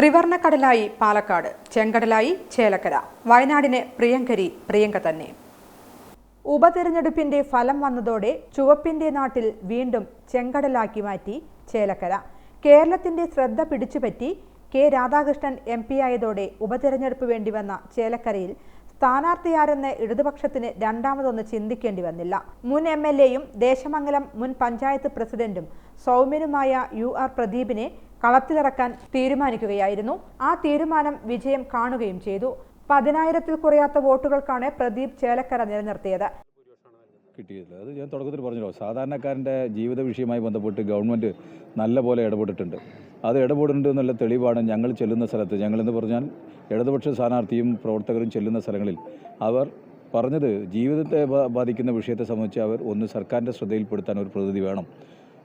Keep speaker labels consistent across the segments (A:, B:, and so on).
A: ത്രിവർണക്കടലായി പാലക്കാട് ചെങ്കടലായി ചേലക്കര വയനാടിന് പ്രിയങ്കരി പ്രിയങ്ക തന്നെ. ഉപതെരഞ്ഞെടുപ്പിന്റെ ഫലം വന്നതോടെ ചുവപ്പിന്റെ നാട്ടിൽ വീണ്ടും ചെങ്കടലാക്കി മാറ്റി ചേലക്കര. കേരളത്തിന്റെ ശ്രദ്ധ പിടിച്ചുപറ്റി കെ രാധാകൃഷ്ണൻ എം പി ആയതോടെ ഉപതെരഞ്ഞെടുപ്പ് വേണ്ടി വന്ന ചേലക്കരയിൽ സ്ഥാനാർത്ഥിയാരെന്ന് ഇടതുപക്ഷത്തിന് രണ്ടാമതൊന്ന് ചിന്തിക്കേണ്ടി വന്നില്ല. മുൻ എം എൽ എയും ദേശമംഗലം മുൻ പഞ്ചായത്ത് പ്രസിഡന്റും സൗമ്യനുമായ യു ആർ പ്രദീപിനെ കളത്തിലിറക്കാൻ തീരുമാനിക്കുകയായിരുന്നു. ആ തീരുമാനം വിജയം കാണുകയും ചെയ്തു. പതിനായിരത്തിൽ കുറയാത്ത വോട്ടുകൾക്കാണ് പ്രദീപ് ചേലക്കര നിലനിർത്തിയത്.
B: കിട്ടിയില്ല. അത് ഞാൻ തുടക്കത്തിൽ പറഞ്ഞല്ലോ. സാധാരണക്കാരന്റെ ജീവിത വിഷയമായി ബന്ധപ്പെട്ട് ഗവൺമെന്റ് നല്ല പോലെ ഇടപെട്ടിട്ടുണ്ട്. അത് ഇടപെടുന്നുണ്ട് എന്നുള്ള തെളിവാണ് ഞങ്ങൾ ചെല്ലുന്ന സ്ഥലത്ത്. ഞങ്ങളെന്ന് പറഞ്ഞാൽ ഇടതുപക്ഷ സ്ഥാനാർത്ഥിയും പ്രവർത്തകരും ചെല്ലുന്ന സ്ഥലങ്ങളിൽ അവർ പറഞ്ഞത് ജീവിതത്തെ ബാധിക്കുന്ന വിഷയത്തെ സംബന്ധിച്ച് അവർ ഒന്ന് സർക്കാരിന്റെ ശ്രദ്ധയിൽപ്പെടുത്താൻ ഒരു പ്രതിനിധി വേണം.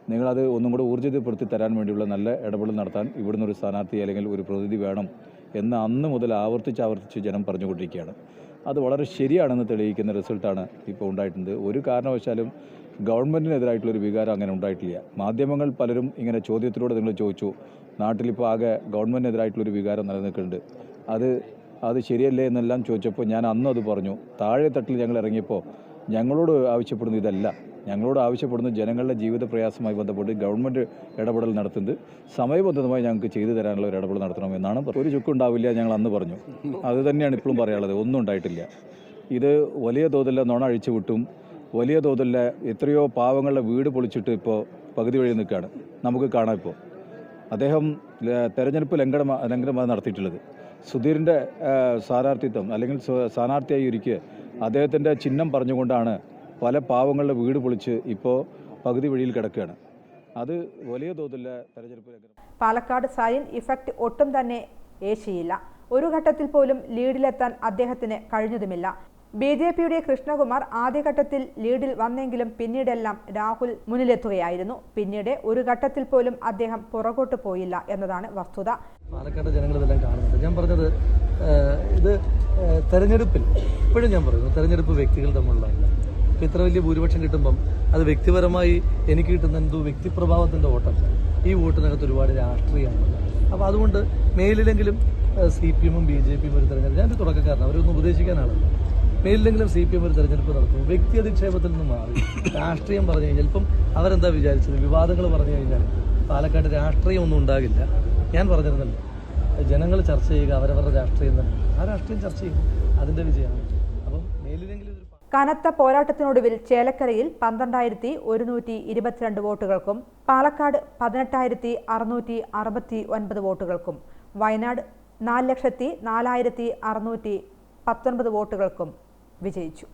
B: നിങ്ങളത് ഒന്നും കൂടെ ഊർജിതപ്പെടുത്തി തരാൻ വേണ്ടിയുള്ള നല്ല ഇടപെടൽ നടത്താൻ ഇവിടുന്ന് ഒരു സ്ഥാനാർത്ഥി അല്ലെങ്കിൽ ഒരു പ്രതിനിധി വേണം എന്ന് അന്ന് മുതൽ ആവർത്തിച്ച് ആവർത്തിച്ച് ജനം പറഞ്ഞുകൊണ്ടിരിക്കുകയാണ്. അത് വളരെ ശരിയാണെന്ന് തെളിയിക്കുന്ന റിസൾട്ടാണ് ഇപ്പോൾ ഉണ്ടായിട്ടുണ്ട്. ഒരു കാരണവശാലും ഗവൺമെന്റിനെതിരായിട്ടുള്ളൊരു വികാരം അങ്ങനെ ഉണ്ടായിട്ടില്ല. മാധ്യമങ്ങൾ പലരും ഇങ്ങനെ ചോദ്യത്തിലൂടെ നിങ്ങൾ ചോദിച്ചു നാട്ടിലിപ്പോൾ ആകെ ഗവൺമെന്റിനെതിരായിട്ടുള്ളൊരു വികാരം നിലനിൽക്കുന്നുണ്ട്. അത് അത് ശരിയല്ലേ എന്നെല്ലാം ചോദിച്ചപ്പോൾ ഞാൻ അന്നും അത് പറഞ്ഞു. താഴെ തട്ടിൽ ഞങ്ങൾ ഇറങ്ങിയപ്പോൾ ഞങ്ങളോട് ആവശ്യപ്പെടുന്നത് ഇതല്ല. ഞങ്ങളോട് ആവശ്യപ്പെടുന്ന ജനങ്ങളുടെ ജീവിത പ്രയാസമായി ബന്ധപ്പെട്ട് ഗവൺമെന്റ് ഇടപെടൽ നടത്തുന്നത്. സമയബന്ധിതമായി ഞങ്ങൾക്ക് ചെയ്തു തരാനുള്ള ഒരു ഇടപെടൽ നടത്തണമെന്നാണ്. ഒരു ചുക്കുണ്ടാവില്ല ഞങ്ങൾ അന്ന് പറഞ്ഞു. അത് തന്നെയാണ് ഇപ്പോഴും പറയാനുള്ളത്. ഒന്നും ഉണ്ടായിട്ടില്ല. ഇത് വലിയ തോതിൽ നുണ അഴിച്ചു വിട്ടും വലിയ തോതിൽ എത്രയോ പാവങ്ങളുടെ വീട് പൊളിച്ചിട്ട് ഇപ്പോൾ പകുതി വഴി നിൽക്കുകയാണ്. നമുക്ക് കാണാം ഇപ്പോൾ. അദ്ദേഹം തെരഞ്ഞെടുപ്പ് ലംഘനം ലംഘനമാണ് നടത്തിയിട്ടുള്ളത്. സുധീറിന്റെ സ്ഥാനാർത്ഥിത്വം അല്ലെങ്കിൽ സ്ഥാനാർത്ഥിയായി ഇരിക്കുക അദ്ദേഹത്തിന്റെ ചിഹ്നം പറഞ്ഞുകൊണ്ടാണ് പല പാവങ്ങളുടെ വീട് പൊളിച്ച് ഇപ്പോൾ പകുതി വഴിയിൽ കിടക്കുകയാണ്. അത് വലിയ തോതിൽ തെരഞ്ഞെടുപ്പ്
A: പാലക്കാട് സൈൻ ഇഫക്റ്റ് ഒട്ടും തന്നെ ഏശിയില്ല. ഒരു ഘട്ടത്തിൽ പോലും ലീഡിലെത്താൻ അദ്ദേഹത്തിന് കഴിഞ്ഞതുമില്ല. ബി ജെ പിയുടെ കൃഷ്ണകുമാർ ആദ്യഘട്ടത്തിൽ ലീഡിൽ വന്നെങ്കിലും പിന്നീടെല്ലാം രാഹുൽ മുന്നിലെത്തുകയായിരുന്നു. പിന്നീട് ഒരു ഘട്ടത്തിൽ പോലും അദ്ദേഹം പുറകോട്ട് പോയില്ല എന്നതാണ് വസ്തുത.
C: പാലക്കാട് ജനങ്ങൾ ഇതെല്ലാം കാണുന്നുണ്ട്. ഞാൻ പറഞ്ഞത് ഇത് തെരഞ്ഞെടുപ്പിൽ ഇപ്പോഴും ഞാൻ പറയുന്നു തെരഞ്ഞെടുപ്പ് വ്യക്തികൾ തമ്മിലുള്ളതല്ല ഇപ്പം ഇത്ര വലിയ ഭൂരിപക്ഷം കിട്ടുമ്പം അത് വ്യക്തിപരമായി എനിക്ക് കിട്ടുന്ന എന്തോ വ്യക്തിപ്രഭാവത്തിന്റെ വോട്ടല്ല. ഈ വോട്ടിനകത്ത് ഒരുപാട് രാഷ്ട്രീയമാണ് അപ്പോൾ അതുകൊണ്ട് മേലിലെങ്കിലും സി പി എമ്മും ബി ജെ പിയും ഒരു തെരഞ്ഞെടുപ്പ് ഞാനൊരു തുടക്കക്കാരനാണ്. അവരൊന്നും ഉപദേശിക്കാനാണ് മേലിലെങ്കിലും സി പി എം ഒരു തെരഞ്ഞെടുപ്പ് നടത്തും. വ്യക്തി അധിക്ഷേപത്തിൽ നിന്ന് മാറി. രാഷ്ട്രീയം പറഞ്ഞു കഴിഞ്ഞാൽ ഇപ്പം അവരെന്താ വിചാരിച്ചത്? വിവാദങ്ങൾ പറഞ്ഞു കഴിഞ്ഞാൽ പാലക്കാട് രാഷ്ട്രീയം ഒന്നും ഉണ്ടാകില്ല. ഞാൻ പറഞ്ഞിരുന്നല്ലോ ജനങ്ങൾ ചർച്ച ചെയ്യുക അവരവരുടെ രാഷ്ട്രീയം തന്നെ. ആ രാഷ്ട്രീയം ചർച്ച ചെയ്യും. അതിന്റെ വിജയമാണ്.
A: കനത്ത പോരാട്ടത്തിനൊടുവിൽ ചേലക്കരയിൽ പന്ത്രണ്ടായിരത്തി ഒരുന്നൂറ്റി ഇരുപത്തിരണ്ട് വോട്ടുകൾക്കും പാലക്കാട് പതിനെട്ടായിരത്തി അറുന്നൂറ്റി അറുപത്തി ഒൻപത് വോട്ടുകൾക്കും വയനാട് നാല് ലക്ഷത്തി നാലായിരത്തി അറുന്നൂറ്റി പത്തൊൻപത് വോട്ടുകൾക്കും വിജയിച്ചു.